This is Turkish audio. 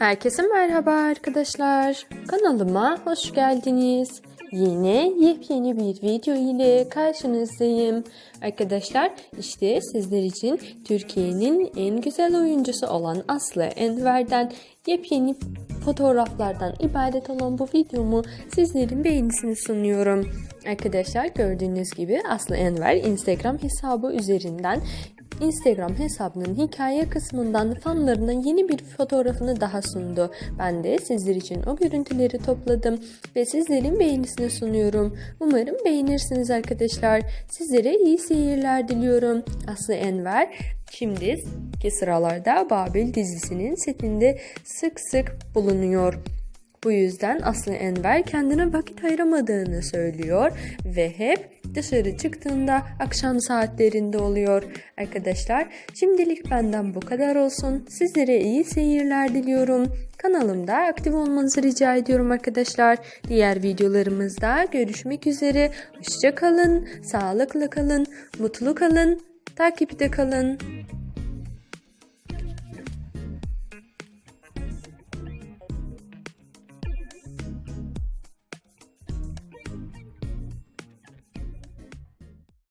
Herkese merhaba arkadaşlar. Kanalıma hoş geldiniz. Yine yepyeni bir video ile karşınızdayım. Arkadaşlar işte sizler için Türkiye'nin en güzel oyuncusu olan Aslı Enver'den yepyeni fotoğraflardan ibaret olan bu videomu sizlerin beğenisini sunuyorum. Arkadaşlar gördüğünüz gibi Aslı Enver Instagram hesabı üzerinden Instagram hesabının hikaye kısmından fanlarına yeni bir fotoğrafını daha sundu. Ben de sizler için o görüntüleri topladım ve sizlerin beğenisini sunuyorum. Umarım beğenirsiniz arkadaşlar. Sizlere iyi seyirler diliyorum. Aslı Enver şimdiki sıralarda Babil dizisinin setinde sık sık bulunuyor. Bu yüzden Aslı Enver kendine vakit ayıramadığını söylüyor ve hep dışarı çıktığında akşam saatlerinde oluyor. Arkadaşlar şimdilik benden bu kadar olsun. Sizlere iyi seyirler diliyorum. Kanalımda aktif olmanızı rica ediyorum arkadaşlar. Diğer videolarımızda görüşmek üzere. Hoşça kalın, sağlıklı kalın, mutlu kalın, takipte kalın.